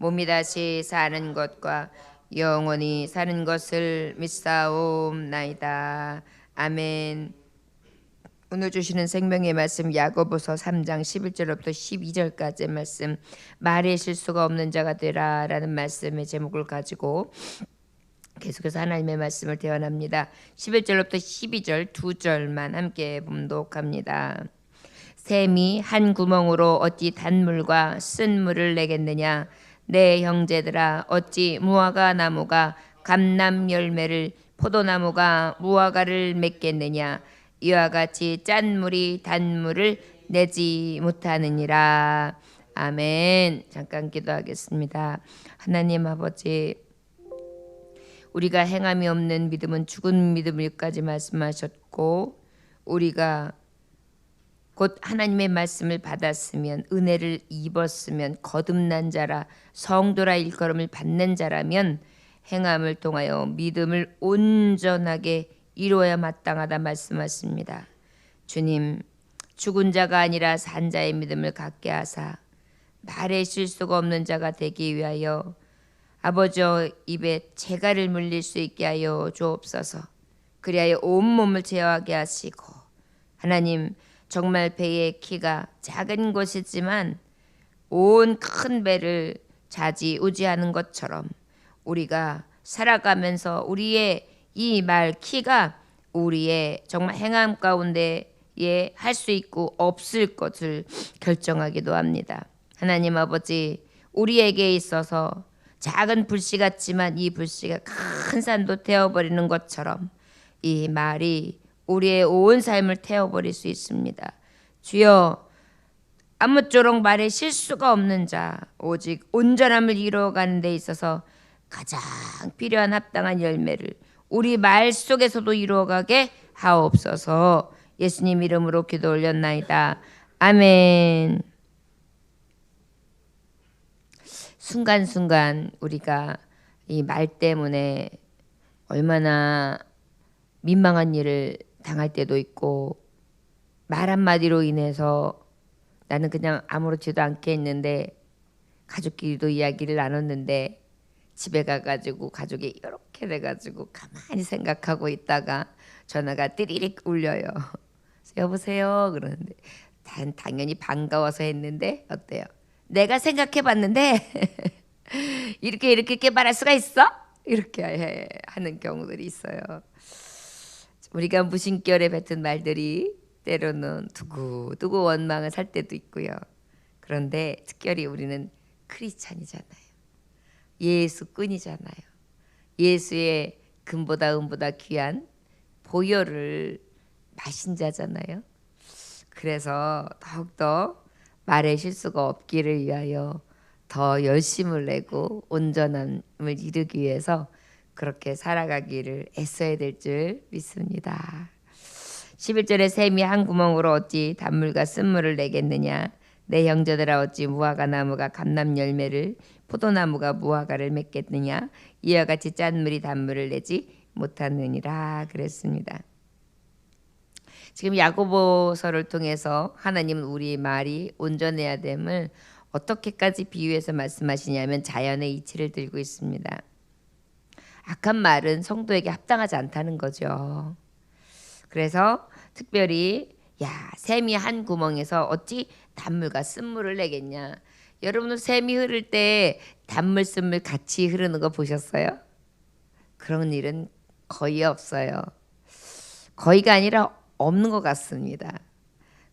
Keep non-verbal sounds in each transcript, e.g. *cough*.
몸이 다시 사는 것과 영원히 사는 것을 믿사옵나이다 아멘 오늘 주시는 생명의 말씀 야고보서 3장 11절부터 12절까지 말씀 말의 실수가 없는 자가 되라라는 말씀의 제목을 가지고 계속해서 하나님의 말씀을 대언합니다. 11절부터 12절 두 절만 함께 봉독합니다. 샘이 한 구멍으로 어찌 단물과 쓴 물을 내겠느냐 내 형제들아 어찌 무화과 나무가 감람 열매를 포도나무가 무화과를 맺겠느냐 이와 같이 짠 물이 단물을 내지 못하느니라. 아멘. 잠깐 기도하겠습니다. 하나님 아버지, 우리가 행함이 없는 믿음은 죽은 믿음일까지 말씀하셨고, 우리가 곧 하나님의 말씀을 받았으면 은혜를 입었으면 거듭난 자라 성도라 일컬음을 받는 자라면 행함을 통하여 믿음을 온전하게 이루어야 마땅하다 말씀하십니다. 주님, 죽은 자가 아니라 산 자의 믿음을 갖게 하사 말에 실수가 없는 자가 되기 위하여 아버지 입에 재갈을 물릴 수 있게 하여 주옵소서. 그리하여 온 몸을 제어하게 하시고 하나님 정말 배의 키가 작은 것이지만 온 큰 배를 좌지우지하는 것처럼 우리가 살아가면서 우리의 이 말 키가 우리의 정말 행함 가운데에 할 수 있고 없을 것을 결정하기도 합니다. 하나님 아버지 우리에게 있어서 작은 불씨 같지만 이 불씨가 큰 산도 태워버리는 것처럼 이 말이 우리의 온 삶을 태워버릴 수 있습니다. 주여 아무쪼록 말에 실수가 없는 자 오직 온전함을 이루어가는 데 있어서 가장 필요한 합당한 열매를 우리 말 속에서도 이루어가게 하옵소서 예수님 이름으로 기도 올렸나이다. 아멘. 순간순간 우리가 이 말 때문에 얼마나 민망한 일을 당할 때도 있고 말 한마디로 인해서 나는 그냥 아무렇지도 않게 했는데 가족끼리도 이야기를 나눴는데 집에 가가지고 가족이 이렇게 돼가지고 가만히 생각하고 있다가 전화가 띠리릭 울려요. 여보세요 그러는데 단 당연히 반가워서 했는데 어때요? 내가 생각해봤는데 *laughs* 이렇게 이렇게 말할 수가 있어? 이렇게 하는 경우들이 있어요. 우리가 무심결에 뱉은 말들이 때로는 두고두고 원망을 살 때도 있고요. 그런데 특별히 우리는 크리스찬이잖아요. 예수꾼이잖아요. 예수의 금보다 은보다 귀한 보혈을 마신 자잖아요. 그래서 더욱더 말의 실수가 없기를 위하여 더 열심을 내고 온전함을 이루기 위해서 그렇게 살아가기를 애써야 될 줄 믿습니다. 11절에 샘이 한 구멍으로 어찌 단물과 쓴물을 내겠느냐 내 형제들아 어찌 무화과 나무가 감람 열매를 포도나무가 무화과를 맺겠느냐 이와 같이 짠물이 단물을 내지 못하느니라 그랬습니다. 지금 야고보서를 통해서 하나님은 우리 말이 온전해야 됨을 어떻게까지 비유해서 말씀하시냐면 자연의 이치를 들고 있습니다. 악한 말은 성도에게 합당하지 않다는 거죠. 그래서 특별히 야 샘이 한 구멍에서 어찌 단물과 쓴물을 내겠냐. 여러분은 샘이 흐를 때 단물 쓴물 같이 흐르는 거 보셨어요? 그런 일은 거의 없어요. 거의가 아니라 없는 것 같습니다.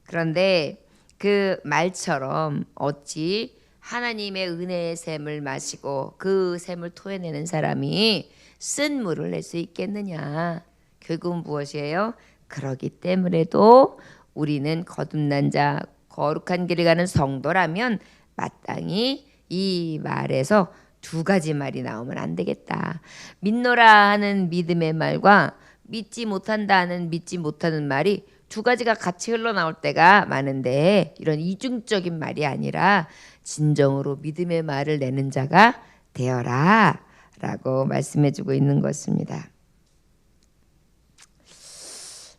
그런데 그 말처럼 어찌 하나님의 은혜의 샘을 마시고 그 샘을 토해내는 사람이 쓴 물을 낼 수 있겠느냐? 결국은 무엇이에요? 그러기 때문에도 우리는 거듭난 자, 거룩한 길을 가는 성도라면 마땅히 이 말에서 두 가지 말이 나오면 안 되겠다. 믿노라 하는 믿음의 말과 믿지 못한다 하는 믿지 못하는 말이 두 가지가 같이 흘러나올 때가 많은데 이런 이중적인 말이 아니라 진정으로 믿음의 말을 내는 자가 되어라 라고 말씀해 주고 있는 것입니다.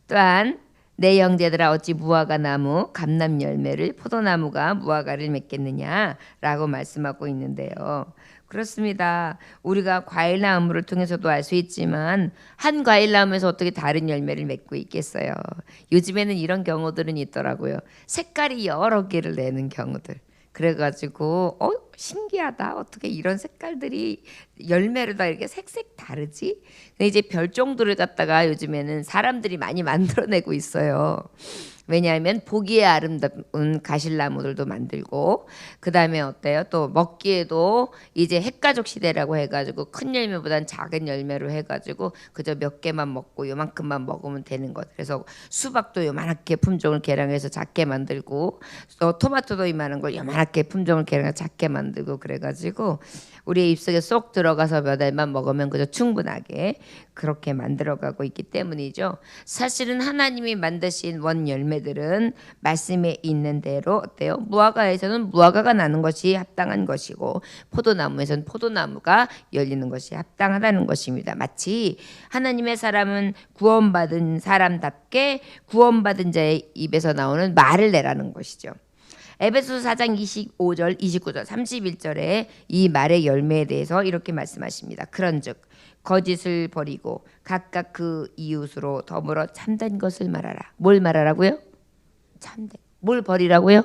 또한 내 형제들아 어찌 무화과 나무 감람 열매를 포도나무가 무화과를 맺겠느냐라고 말씀하고 있는데요. 그렇습니다. 우리가 과일 나무를 통해서도 알 수 있지만 한 과일 나무에서 어떻게 다른 열매를 맺고 있겠어요. 요즘에는 이런 경우들은 있더라고요. 색깔이 여러 개를 내는 경우들. 그래가지고 어 신기하다 어떻게 이런 색깔들이 열매를 다 이렇게 색색 다르지? 근데 이제 별종들을 갖다가 요즘에는 사람들이 많이 *laughs* 만들어내고 있어요. 왜냐하면 보기에 아름다운 가실나무들도 만들고 그 다음에 어때요? 또 먹기에도 이제 핵가족 시대라고 해가지고 큰 열매보단 작은 열매로 해가지고 그저 몇 개만 먹고 요만큼만 먹으면 되는 것. 그래서 수박도 요만하게 품종을 개량해서 작게 만들고 또 토마토도 이만한 걸 요만하게 품종을 개량해서 작게 만들고 그래가지고 우리의 입속에 쏙 들어가서 몇 알만 먹으면 그저 충분하게 그렇게 만들어가고 있기 때문이죠. 사실은 하나님이 만드신 원 열매들은 말씀에 있는 대로 어때요? 무화과에서는 무화과가 나는 것이 합당한 것이고 포도나무에서는 포도나무가 열리는 것이 합당하다는 것입니다. 마치 하나님의 사람은 구원받은 사람답게 구원받은 자의 입에서 나오는 말을 내라는 것이죠. 에베소서 4장 25절, 29절, 31절에 이 말의 열매에 대해서 이렇게 말씀하십니다. 그런즉 거짓을 버리고 각각 그 이웃으로 더불어 참된 것을 말하라. 뭘 말하라고요? 참된. 뭘 버리라고요?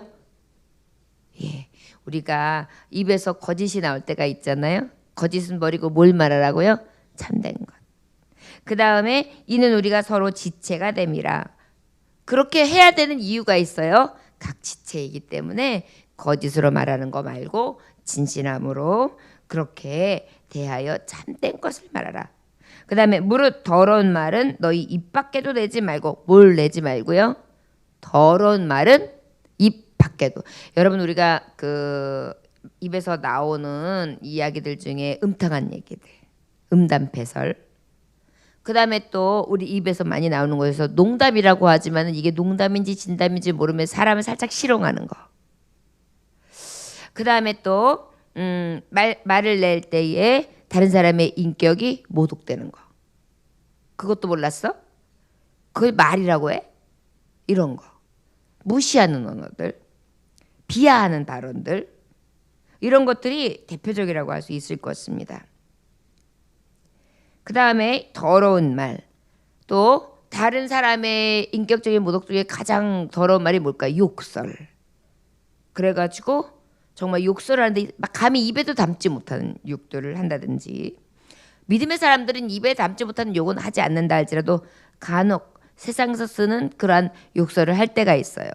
예. 우리가 입에서 거짓이 나올 때가 있잖아요. 거짓은 버리고 뭘 말하라고요? 참된 것. 그 다음에 이는 우리가 서로 지체가 됨이라. 그렇게 해야 되는 이유가 있어요. 각 지체이기 때문에 거짓으로 말하는 거 말고 진실함으로 그렇게 대하여 참된 것을 말하라. 그 다음에 무릇 더러운 말은 너희 입 밖에도 내지 말고 뭘 내지 말고요. 더러운 말은 입 밖에도. 여러분 우리가 그 입에서 나오는 이야기들 중에 음탕한 얘기들, 음담패설. 그 다음에 또 우리 입에서 많이 나오는 거에서 농담이라고 하지만 이게 농담인지 진담인지 모르면 사람을 살짝 실용하는 거. 그 다음에 또 음, 말, 말을 낼 때에 다른 사람의 인격이 모독되는 거. 그것도 몰랐어? 그걸 말이라고 해? 이런 거. 무시하는 언어들, 비하하는 발언들, 이런 것들이 대표적이라고 할 수 있을 것입니다. 그 다음에 더러운 말, 또 다른 사람의 인격적인 모독 중에 가장 더러운 말이 뭘까? 욕설. 그래가지고 정말 욕설을 하는데 막 감히 입에도 담지 못하는 욕들을 한다든지 믿음의 사람들은 입에 담지 못하는 욕은 하지 않는다 할지라도 간혹 세상에서 쓰는 그러한 욕설을 할 때가 있어요.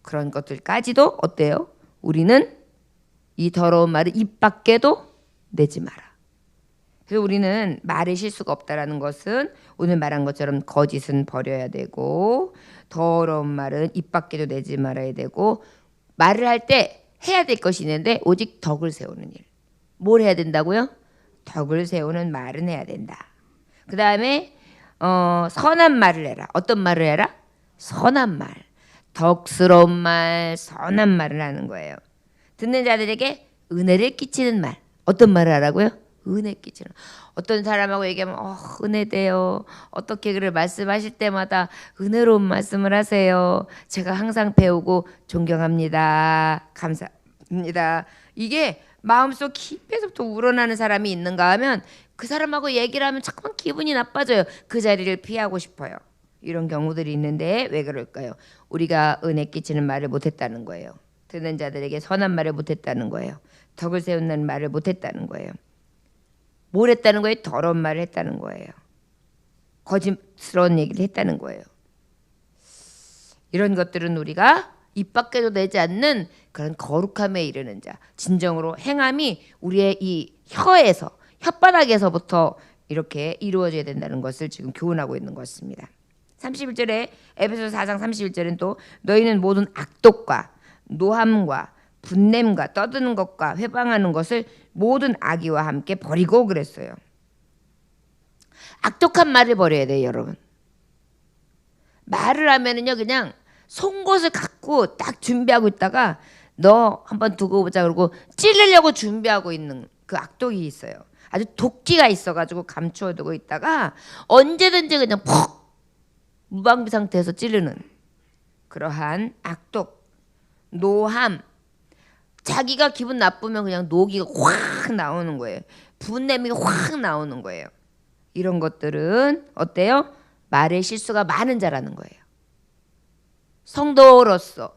그런 것들까지도 어때요? 우리는 이 더러운 말을 입 밖에도 내지 마라. 그래서 우리는 말의 실수가 없다라는 것은 오늘 말한 것처럼 거짓은 버려야 되고 더러운 말은 입 밖에도 내지 말아야 되고 말을 할 때 해야 될 것이 있는데 오직 덕을 세우는 일. 뭘 해야 된다고요? 덕을 세우는 말은 해야 된다. 그 다음에 어, 선한 말을 해라. 어떤 말을 해라? 선한 말. 덕스러운 말, 선한 말을 하는 거예요. 듣는 자들에게 은혜를 끼치는 말. 어떤 말을 하라고요? 은혜 끼치는. 어떤 사람하고 얘기하면 어, 은혜 돼요. 어떻게 그를 말씀하실 때마다 은혜로운 말씀을 하세요. 제가 항상 배우고 존경합니다. 감사합니다. 이게 마음속 깊이서부터 우러나는 사람이 있는가 하면 그 사람하고 얘기를 하면 자꾸만 기분이 나빠져요. 그 자리를 피하고 싶어요. 이런 경우들이 있는데 왜 그럴까요? 우리가 은혜 끼치는 말을 못했다는 거예요. 듣는 자들에게 선한 말을 못했다는 거예요. 덕을 세우는 말을 못했다는 거예요. 뭘 했다는 거예요? 더러운 말을 했다는 거예요. 거짓스러운 얘기를 했다는 거예요. 이런 것들은 우리가 입 밖에도 내지 않는 그런 거룩함에 이르는 자, 진정으로 행함이 우리의 이 혀에서 혓바닥에서부터 이렇게 이루어져야 된다는 것을 지금 교훈하고 있는 것입니다. 31절에 에베소 4장 31절은 또 너희는 모든 악독과 노함과 분냄과 떠드는 것과 회방하는 것을 모든 악의와 함께 버리고 그랬어요. 악독한 말을 버려야 돼요, 여러분. 말을 하면은요, 그냥 송곳을 갖고 딱 준비하고 있다가 너 한번 두고 보자 그러고 찌르려고 준비하고 있는 그 악독이 있어요. 아주 도끼가 있어가지고 감추어두고 있다가 언제든지 그냥 퍽 무방비 상태에서 찌르는 그러한 악독, 노함, 자기가 기분 나쁘면 그냥 노기가 확 나오는 거예요. 분냄이가 확 나오는 거예요. 이런 것들은 어때요? 말의 실수가 많은 자라는 거예요. 성도로서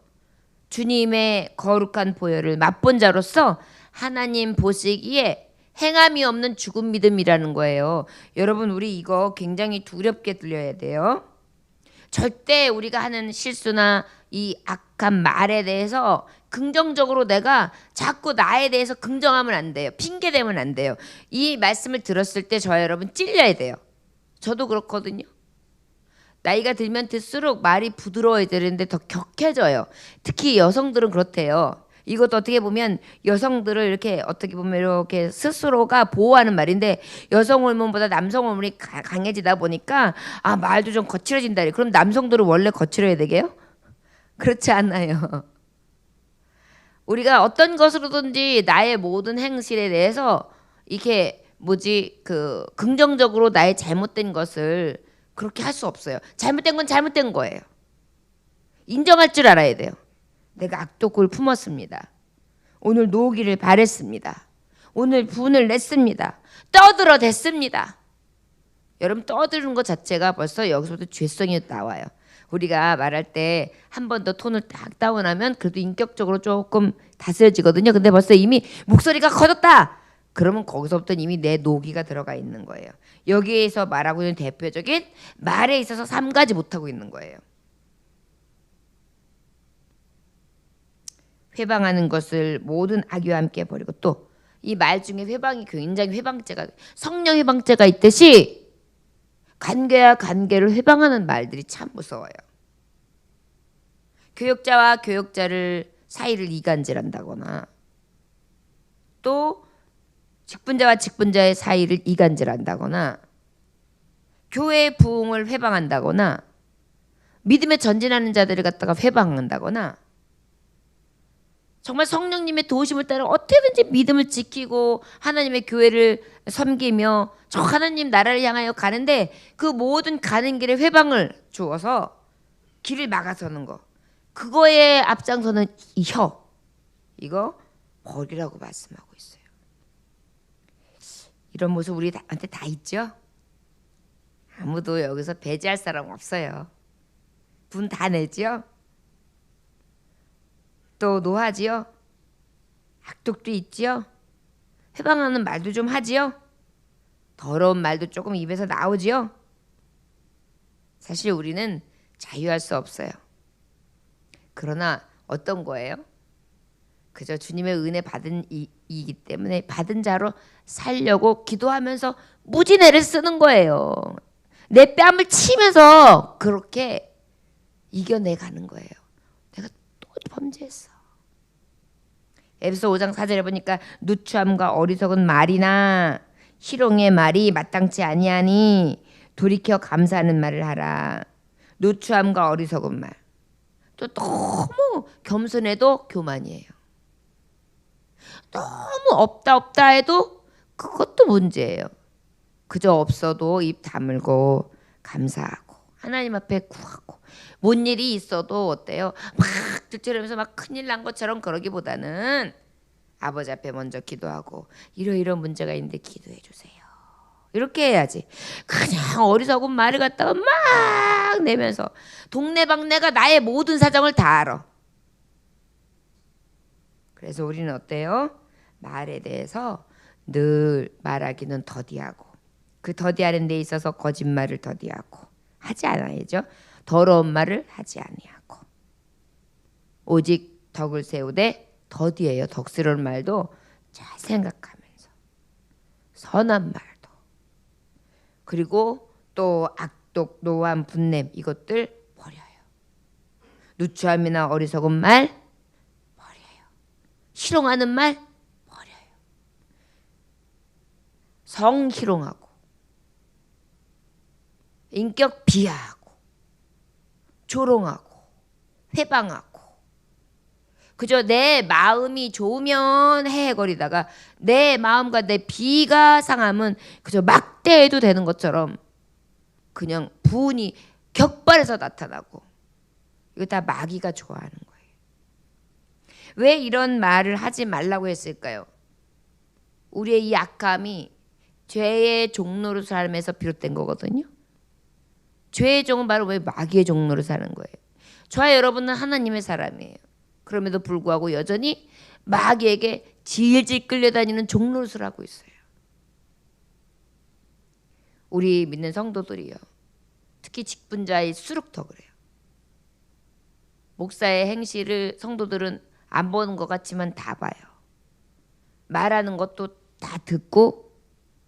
주님의 거룩한 보혈을 맛본 자로서 하나님 보시기에 행함이 없는 죽은 믿음이라는 거예요. 여러분 우리 이거 굉장히 두렵게 들려야 돼요. 절대 우리가 하는 실수나 이 악한 말에 대해서 긍정적으로 내가 자꾸 나에 대해서 긍정하면 안 돼요. 핑계 대면 안 돼요. 이 말씀을 들었을 때 저 여러분 찔려야 돼요. 저도 그렇거든요. 나이가 들면 들수록 말이 부드러워야 되는데 더 격해져요. 특히 여성들은 그렇대요. 이것도 어떻게 보면 여성들을 이렇게 어떻게 보면 이렇게 스스로가 보호하는 말인데 여성 호르몬보다 남성 호르몬이 가- 강해지다 보니까 아 말도 좀 거칠어진다. 그럼 남성들은 원래 거칠어야 되게요? 그렇지 않아요. 우리가 어떤 것으로든지 나의 모든 행실에 대해서 이렇게 뭐지 그 긍정적으로 나의 잘못된 것을 그렇게 할 수 없어요. 잘못된 건 잘못된 거예요. 인정할 줄 알아야 돼요. 내가 악독을 품었습니다. 오늘 노기를 바랬습니다. 오늘 분을 냈습니다. 떠들어 댔습니다. 여러분 떠드는 것 자체가 벌써 여기서부터 죄성이 나와요. 우리가 말할 때 한 번 더 톤을 딱 다운하면 그래도 인격적으로 조금 다스려지거든요. 근데 벌써 이미 목소리가 커졌다. 그러면 거기서부터 이미 내 노기가 들어가 있는 거예요. 여기에서 말하고 있는 대표적인 말에 있어서 삼 가지 못하고 있는 거예요. 회방하는 것을 모든 악의와 함께 버리고 또 이 말 중에 회방이 굉장히 회방죄가 성령 회방죄가 있듯이 관계와 관계를 회방하는 말들이 참 무서워요. 교역자와 교역자를 사이를 이간질한다거나 또 직분자와 직분자의 사이를 이간질한다거나 교회의 부흥을 회방한다거나 믿음에 전진하는 자들을 갖다가 회방한다거나 정말 성령님의 도우심을 따라 어떻게든지 믿음을 지키고 하나님의 교회를 섬기며 저 하나님 나라를 향하여 가는데 그 모든 가는 길에 회방을 주어서 길을 막아서는 거 그거에 앞장서는 이 혀 이거 버리라고 말씀하고 있어요. 이런 모습 우리한테 다 있죠? 아무도 여기서 배제할 사람 없어요. 분 다 내죠? 또 노하지요? 악독도 있지요? 회방하는 말도 좀 하지요? 더러운 말도 조금 입에서 나오지요? 사실 우리는 자유할 수 없어요. 그러나 어떤 거예요? 그저 주님의 은혜 받은 이, 이기 때문에 받은 자로 살려고 기도하면서 무진애를 쓰는 거예요. 내 뺨을 치면서 그렇게 이겨내가는 거예요. 범죄했어. 에베소 5장 4절에 보니까 누추함과 어리석은 말이나 희롱의 말이 마땅치 아니하니 돌이켜 감사하는 말을 하라. 누추함과 어리석은 말. 또 너무 겸손해도 교만이에요. 너무 없다 없다 해도 그것도 문제예요. 그저 없어도 입 다물고 감사하고 하나님 앞에 구하고 뭔 일이 있어도 어때요? 막 들처러면서 막 큰일 난 것처럼 그러기보다는 아버지 앞에 먼저 기도하고 이러이러 문제가 있는데 기도해 주세요. 이렇게 해야지. 그냥 어리석은 말을 갖다가 막 내면서 동네방네가 나의 모든 사정을 다 알아. 그래서 우리는 어때요? 말에 대해서 늘 말하기는 더디하고 그 더디하는 데 있어서 거짓말을 더디하고 하지 않아야죠. 더러운 말을 하지 아니하고 오직 덕을 세우되 더디해요. 덕스러운 말도 잘 생각하면서 선한 말도 그리고 또 악독, 노함, 분냄 이것들 버려요. 누추함이나 어리석은 말 버려요. 희롱하는 말 버려요. 성희롱하고 인격 비하하고 조롱하고 회방하고 그저 내 마음이 좋으면 헤헤거리다가 내 마음과 내 비가 상하면 그저 막대해도 되는 것처럼 그냥 부운이 격발해서 나타나고 이거 다 마귀가 좋아하는 거예요. 왜 이런 말을 하지 말라고 했을까요? 우리의 이 약함이 죄의 종로로 삶에서 비롯된 거거든요. 죄의 종은 바로 왜 마귀의 종로로 사는 거예요. 저와 여러분은 하나님의 사람이에요. 그럼에도 불구하고 여전히 마귀에게 질질 끌려다니는 종노릇을 하고 있어요. 우리 믿는 성도들이요. 특히 직분자일수록 더 그래요. 목사의 행실을 성도들은 안 보는 것 같지만 다 봐요. 말하는 것도 다 듣고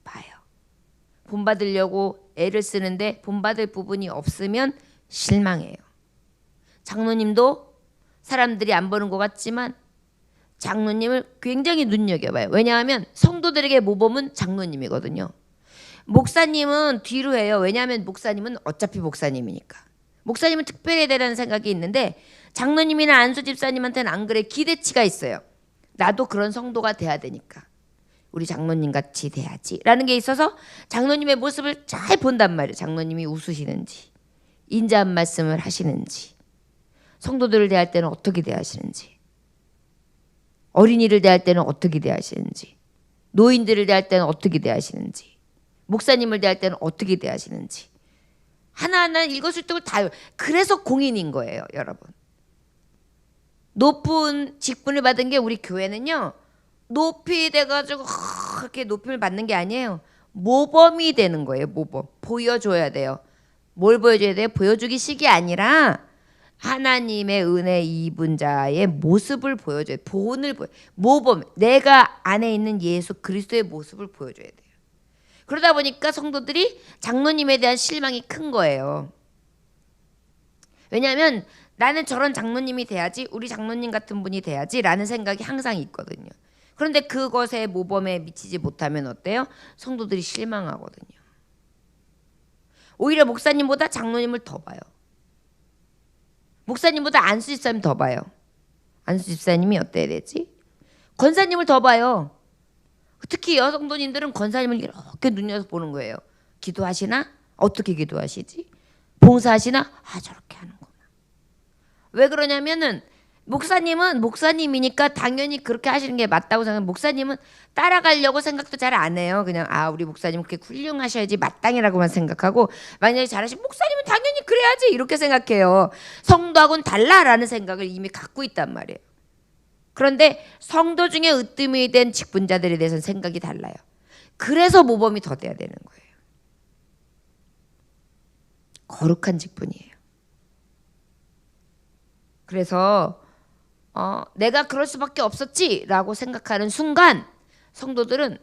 봐요. 본받으려고 애를 쓰는데 본받을 부분이 없으면 실망해요. 장로님도 사람들이 안 보는 것 같지만 장로님을 굉장히 눈여겨봐요. 왜냐하면 성도들에게 모범은 장로님이거든요. 목사님은 뒤로 해요. 왜냐하면 목사님은 어차피 목사님이니까. 목사님은 특별해야 되라는 생각이 있는데 장로님이나 안수 집사님한테는 안 그래 기대치가 있어요. 나도 그런 성도가 돼야 되니까. 우리 장로님 같이 돼야지라는 게 있어서 장로님의 모습을 잘 본단 말이에요. 장로님이 웃으시는지 인자한 말씀을 하시는지 성도들을 대할 때는 어떻게 대하시는지 어린이를 대할 때는 어떻게 대하시는지 노인들을 대할 때는 어떻게 대하시는지 목사님을 대할 때는 어떻게 대하시는지 하나하나 일거수일투족을 다 그래서 공인인 거예요, 여러분. 높은 직분을 받은 게 우리 교회는요. 높이 돼가지고 그렇게 높임을 받는 게 아니에요. 모범이 되는 거예요. 모범 보여줘야 돼요. 뭘 보여줘야 돼요? 보여주기 식이 아니라 하나님의 은혜 입은 자의 모습을 보여줘요. 본을 보여. 모범 내가 안에 있는 예수 그리스도의 모습을 보여줘야 돼요. 그러다 보니까 성도들이 장로님에 대한 실망이 큰 거예요. 왜냐하면 나는 저런 장로님이 돼야지, 우리 장로님 같은 분이 돼야지라는 생각이 항상 있거든요. 그런데 그것에 모범에 미치지 못하면 어때요? 성도들이 실망하거든요. 오히려 목사님보다 장로님을 더 봐요. 목사님보다 안수 집사님 더 봐요. 안수 집사님이 어때야 되지? 권사님을 더 봐요. 특히 여성도님들은 권사님을 이렇게 눈여서 보는 거예요. 기도하시나? 어떻게 기도하시지? 봉사하시나? 아 저렇게 하는구나. 왜 그러냐면은 목사님은 목사님이니까 당연히 그렇게 하시는 게 맞다고 생각해요. 목사님은 따라가려고 생각도 잘 안 해요. 그냥 아 우리 목사님 그렇게 훌륭하셔야지 마땅이라고만 생각하고 만약에 잘하시면 목사님은 당연히 그래야지 이렇게 생각해요. 성도하고는 달라라는 생각을 이미 갖고 있단 말이에요. 그런데 성도 중에 으뜸이 된 직분자들에 대해서는 생각이 달라요. 그래서 모범이 더 돼야 되는 거예요. 거룩한 직분이에요. 그래서 어, 내가 그럴 수밖에 없었지라고 생각하는 순간 성도들은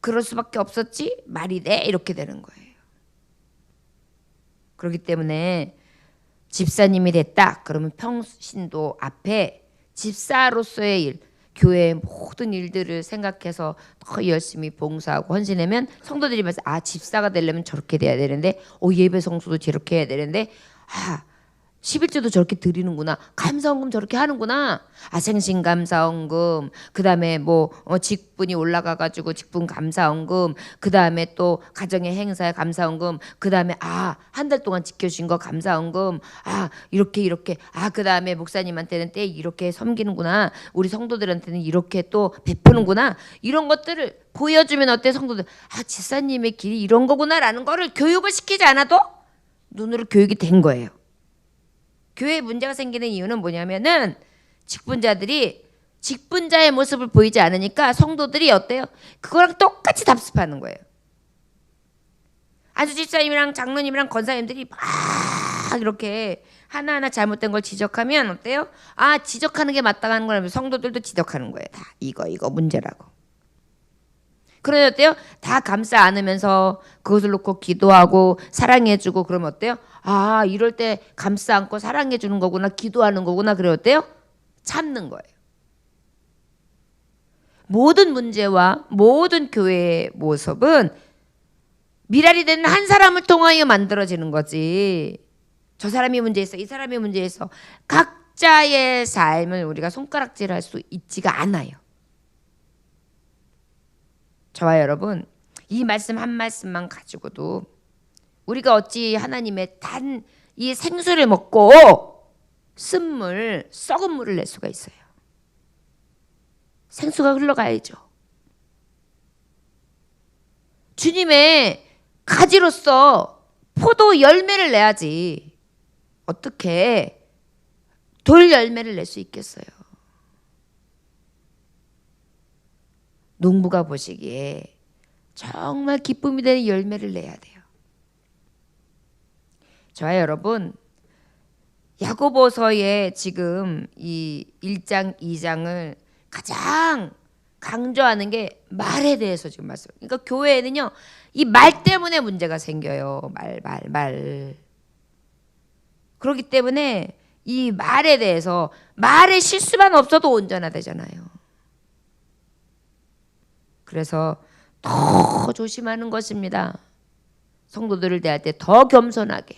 그럴 수밖에 없었지? 말이 돼? 이렇게 되는 거예요. 그렇기 때문에 집사님이 됐다. 그러면 평신도 앞에 집사로서의 일, 교회의 모든 일들을 생각해서 더 열심히 봉사하고 헌신하면 성도들이 말해서 아 집사가 되려면 저렇게 돼야 되는데 어 예배 성수도 저렇게 해야 되는데 아 11조도 저렇게 드리는구나. 감사원금 저렇게 하는구나. 아 생신 감사원금. 그 다음에 뭐 어, 직분이 올라가 가지고 직분 감사원금. 그 다음에 또 가정의 행사에 감사원금. 그 다음에 아 한 달 동안 지켜 주신 거 감사원금. 아 이렇게 이렇게 아 그 다음에 목사님한테는 때 이렇게 섬기는구나. 우리 성도들한테는 이렇게 또 베푸는구나. 이런 것들을 보여주면 어때 성도들 아 지사님의 길이 이런 거구나라는 거를 교육을 시키지 않아도 눈으로 교육이 된 거예요. 교회에 문제가 생기는 이유는 뭐냐면은 직분자들이 직분자의 모습을 보이지 않으니까 성도들이 어때요? 그거랑 똑같이 답습하는 거예요. 안수 집사님이랑 장로님이랑 권사님들이 막 이렇게 하나하나 잘못된 걸 지적하면 어때요? 아 지적하는 게 마땅한 거라면 성도들도 지적하는 거예요. 다 이거 이거 문제라고. 그러면 어때요? 다 감싸 안으면서 그것을 놓고 기도하고 사랑해주고 그러면 어때요? 아 이럴 때 감싸 안고 사랑해주는 거구나 기도하는 거구나 그래 어때요? 참는 거예요. 모든 문제와 모든 교회의 모습은 미랄이 되는 한 사람을 통하여 만들어지는 거지. 저 사람이 문제 있어, 이 사람이 문제 있어. 각자의 삶을 우리가 손가락질할 수 있지가 않아요. 저와 여러분, 이 말씀 한 말씀만 가지고도 우리가 어찌 하나님의 단 이 생수를 먹고 쓴물, 썩은 물을 낼 수가 있어요. 생수가 흘러가야죠. 주님의 가지로서 포도 열매를 내야지. 어떻게 돌 열매를 낼 수 있겠어요? 농부가 보시기에 정말 기쁨이 되는 열매를 내야 돼요. 저와 여러분 야고보서의 지금 이 1장, 2장을 가장 강조하는 게 말에 대해서 지금 말씀. 그러니까 교회에는요. 이 말 때문에 문제가 생겨요. 말, 말, 말. 그렇기 때문에 이 말에 대해서 말의 실수만 없어도 온전하되잖아요. 그래서 더 조심하는 것입니다. 성도들을 대할 때 더 겸손하게.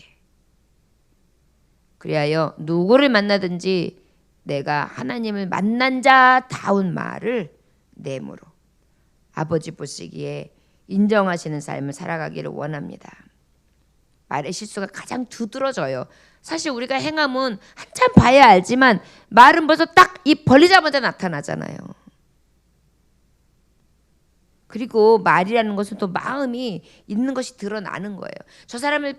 그리하여 누구를 만나든지 내가 하나님을 만난 자 다운 말을 내므로 아버지 보시기에 인정하시는 삶을 살아가기를 원합니다. 말의 실수가 가장 두드러져요. 사실 우리가 행함은 한참 봐야 알지만 말은 벌써 딱이 벌리자마자 나타나잖아요. 그리고 말이라는 것은 또 마음이 있는 것이 드러나는 거예요. 저 사람을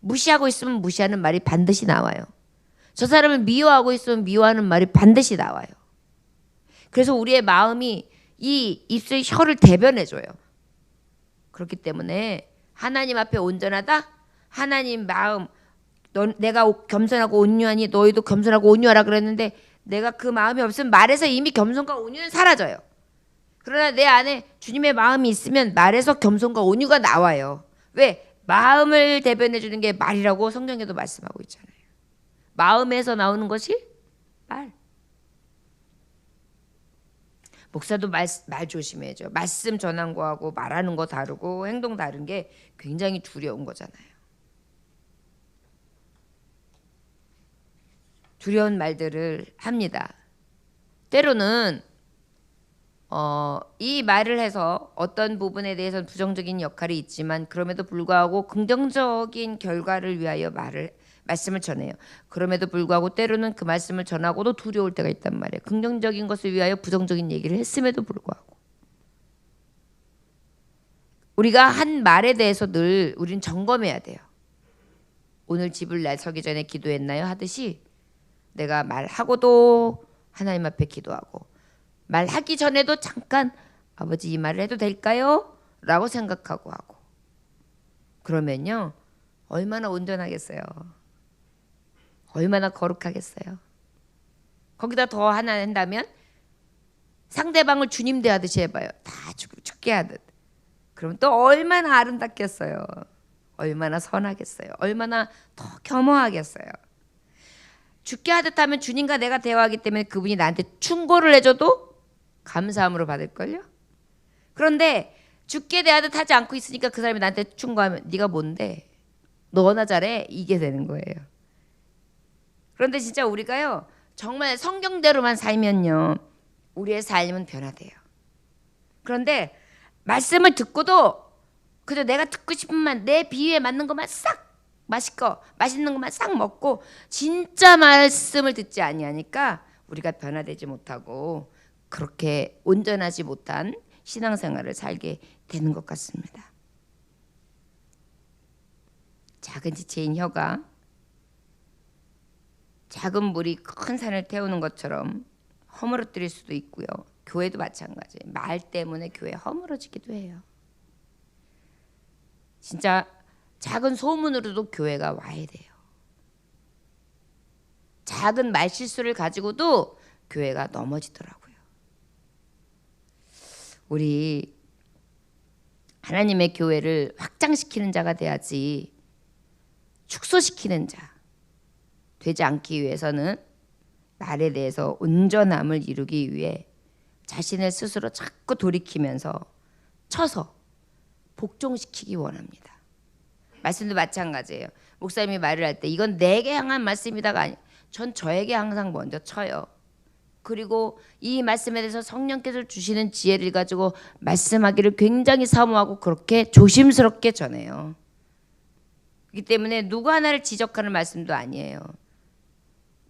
무시하고 있으면 무시하는 말이 반드시 나와요. 저 사람을 미워하고 있으면 미워하는 말이 반드시 나와요. 그래서 우리의 마음이 이 입술 혀를 대변해 줘요. 그렇기 때문에 하나님 앞에 온전하다. 하나님 마음 너, 내가 겸손하고 온유하니 너희도 겸손하고 온유하라 그랬는데 내가 그 마음이 없으면 말에서 이미 겸손과 온유는 사라져요. 그러나 내 안에 주님의 마음이 있으면 말에서 겸손과 온유가 나와요. 왜? 마음을 대변해 주는 게 말이라고 성경에도 말씀하고 있잖아요. 마음에서 나오는 것이 말. 목사도 말, 말 조심해야죠. 말씀 전한 거하고 말하는 거 다르고 행동 다른 게 굉장히 두려운 거잖아요. 두려운 말들을 합니다. 때로는 어, 이 말을 해서 어떤 부분에 대해서는 부정적인 역할이 있지만 그럼에도 불구하고 긍정적인 결과를 위하여 말을 말씀을 전해요. 그럼에도 불구하고 때로는 그 말씀을 전하고도 두려울 때가 있단 말이에요. 긍정적인 것을 위하여 부정적인 얘기를 했음에도 불구하고 우리가 한 말에 대해서 늘 우리는 점검해야 돼요. 오늘 집을 나서기 전에 기도했나요? 하듯이 내가 말하고도 하나님 앞에 기도하고 말하기 전에도 잠깐 아버지 이 말을 해도 될까요? 라고 생각하고 하고 그러면요 얼마나 온전하겠어요. 얼마나 거룩하겠어요. 거기다 더 하나 한다면 상대방을 주님 대하듯이 해봐요. 다 죽게 하듯. 그럼 또 얼마나 아름답겠어요. 얼마나 선하겠어요. 얼마나 더 겸허하겠어요. 죽게 하듯 하면 주님과 내가 대화하기 때문에 그분이 나한테 충고를 해줘도 감사함으로 받을걸요. 그런데 죽게 대하듯 하지 않고 있으니까 그 사람이 나한테 충고하면 네가 뭔데? 너나 잘해? 이게 되는 거예요. 그런데 진짜 우리가요 정말 성경대로만 살면요 우리의 삶은 변화돼요. 그런데 말씀을 듣고도 그저 내가 듣고 싶은 말, 내 비위에 맞는 것만 싹 맛있고 맛있는 것만 싹 먹고 진짜 말씀을 듣지 아니하니까 우리가 변화되지 못하고 그렇게 온전하지 못한 신앙생활을 살게 되는 것 같습니다. 작은 지체인 혀가 작은 물이 큰 산을 태우는 것처럼 허물어뜨릴 수도 있고요. 교회도 마찬가지. 말 때문에 교회 허물어지기도 해요. 진짜 작은 소문으로도 교회가 와야 돼요. 작은 말실수를 가지고도 교회가 넘어지더라고요. 우리 하나님의 교회를 확장시키는 자가 돼야지 축소시키는 자 되지 않기 위해서는 말에 대해서 온전함을 이루기 위해 자신을 스스로 자꾸 돌이키면서 쳐서 복종시키기 원합니다. 말씀도 마찬가지예요. 목사님이 말을 할 때 이건 내게 향한 말씀이다가 아니, 전 저에게 항상 먼저 쳐요. 그리고 이 말씀에 대해서 성령께서 주시는 지혜를 가지고 말씀하기를 굉장히 사모하고 그렇게 조심스럽게 전해요. 그렇기 때문에 누구 하나를 지적하는 말씀도 아니에요.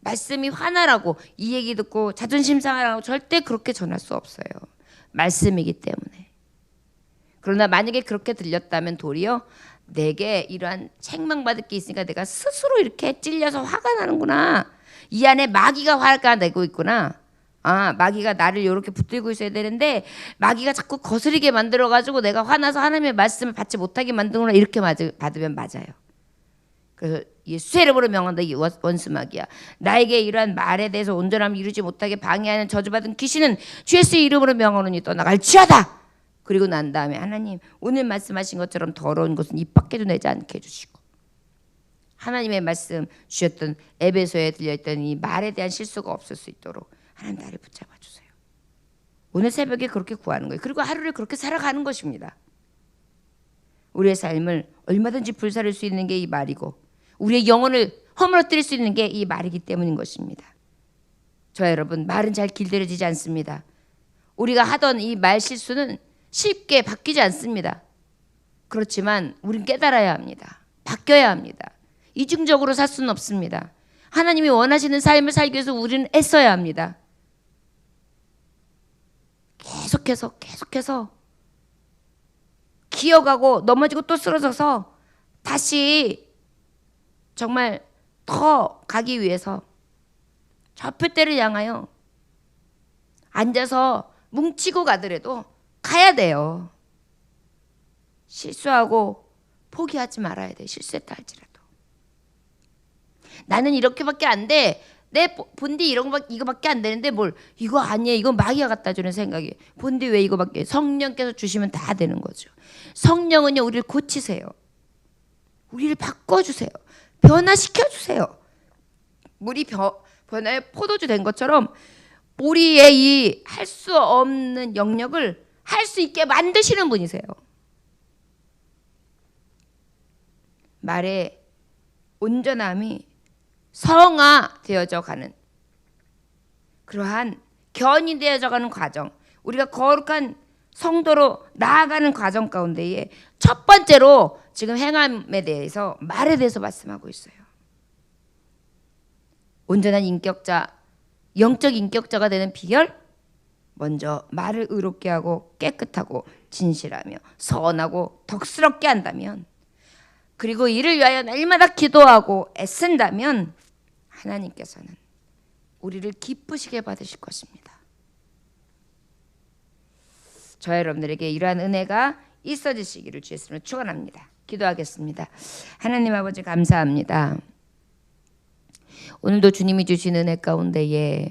말씀이 화나라고 이 얘기 듣고 자존심 상하라고 절대 그렇게 전할 수 없어요. 말씀이기 때문에. 그러나 만약에 그렇게 들렸다면 도리어 내게 이러한 책망받을 게 있으니까 내가 스스로 이렇게 찔려서 화가 나는구나. 이 안에 마귀가 화가 내고 있구나. 아, 마귀가 나를 이렇게 붙들고 있어야 되는데 마귀가 자꾸 거스리게 만들어 가지고 내가 화나서 하나님의 말씀을 받지 못하게 만드구나 이렇게 받으면 맞아요. 그래서 예수의 이름으로 명한다 이 원- 원수마귀야. 나에게 이러한 말에 대해서 온전함을 이루지 못하게 방해하는 저주받은 귀신은 주 예수의 이름으로 명하노니 떠나갈지어다. 그리고 난 다음에 하나님 오늘 말씀하신 것처럼 더러운 것은 입 밖에도 내지 않게 해주시고 하나님의 말씀 주셨던 에베소에 들려있던 이 말에 대한 실수가 없을 수 있도록 하나님 나를 붙잡아 주세요. 오늘 새벽에 그렇게 구하는 거예요. 그리고 하루를 그렇게 살아가는 것입니다. 우리의 삶을 얼마든지 불사를 수 있는 게 이 말이고 우리의 영혼을 허물어뜨릴 수 있는 게 이 말이기 때문인 것입니다. 저 여러분 말은 잘 길들여지지 않습니다. 우리가 하던 이 말 실수는 쉽게 바뀌지 않습니다. 그렇지만 우린 깨달아야 합니다. 바뀌어야 합니다. 이중적으로 살 수는 없습니다. 하나님이 원하시는 삶을 살기 위해서 우리는 애써야 합니다. 계속해서 계속해서 기어가고 넘어지고 또 쓰러져서 다시 정말 더 가기 위해서 저 표대를 향하여 앉아서 뭉치고 가더라도 가야 돼요. 실수하고 포기하지 말아야 돼. 실수했다 할지라도. 나는 이렇게밖에 안 돼. 내 보- 본디 이런 거 이거밖에 안 되는데 뭘 이거 아니에요. 이건 마귀가 갖다 주는 생각이. 본디 왜 이거밖에? 성령께서 주시면 다 되는 거죠. 성령은요 우리를 고치세요. 우리를 바꿔 주세요. 변화시켜 주세요. 물이 변 변화의 포도주 된 것처럼 우리의 이 할 수 없는 영역을 할 수 있게 만드시는 분이세요. 말의 온전함이 성화 되어져 가는 그러한 견이 되어져 가는 과정, 우리가 거룩한 성도로 나아가는 과정 가운데에 첫 번째로 지금 행함에 대해서 말에 대해서 말씀하고 있어요. 온전한 인격자, 영적 인격자가 되는 비결 먼저 말을 의롭게 하고 깨끗하고 진실하며 선하고 덕스럽게 한다면 그리고 이를 위하여 날마다 기도하고 애쓴다면 하나님께서는 우리를 기쁘시게 받으실 것입니다. 저 여러분들에게 이러한 은혜가 있어지시기를 주 예수님으로 축원합니다. 기도하겠습니다. 하나님 아버지 감사합니다. 오늘도 주님이 주신 은혜 가운데에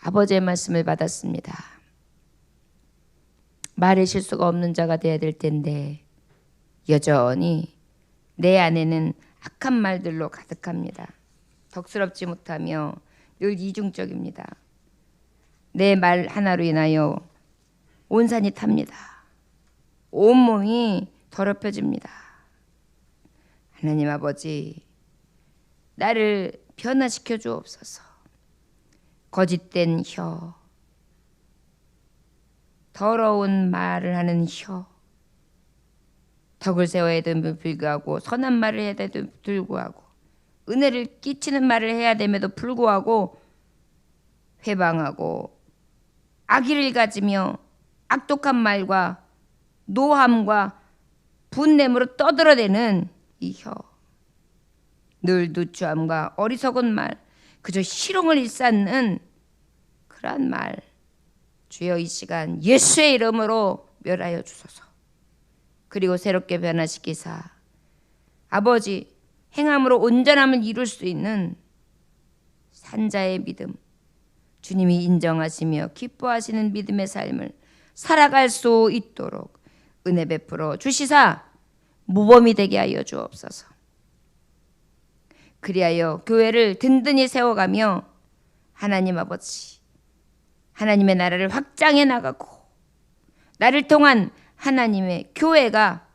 아버지의 말씀을 받았습니다. 말의 실수가 없는 자가 되어야 될 텐데 여전히 내 안에는 악한 말들로 가득합니다. 덕스럽지 못하며 늘 이중적입니다. 내 말 하나로 인하여 온 산이 탑니다. 온 몸이 더럽혀집니다. 하나님 아버지, 나를 변화시켜 주옵소서. 거짓된 혀, 더러운 말을 하는 혀, 덕을 세워야 됨에도 불구하고 선한 말을 해야 됨에도 불구하고 은혜를 끼치는 말을 해야 됨에도 불구하고 회방하고 악의를 가지며 악독한 말과 노함과 분냄으로 떠들어대는 이 혀. 늘 누추함과 어리석은 말, 그저 희롱을 일삼는 그러한 말. 주여 이 시간 예수의 이름으로 멸하여 주소서. 그리고 새롭게 변화시키사 아버지 행함으로 온전함을 이룰 수 있는 산자의 믿음 주님이 인정하시며 기뻐하시는 믿음의 삶을 살아갈 수 있도록 은혜 베풀어 주시사 모범이 되게 하여 주옵소서. 그리하여 교회를 든든히 세워가며 하나님 아버지 하나님의 나라를 확장해 나가고 나를 통한 하나님의 교회가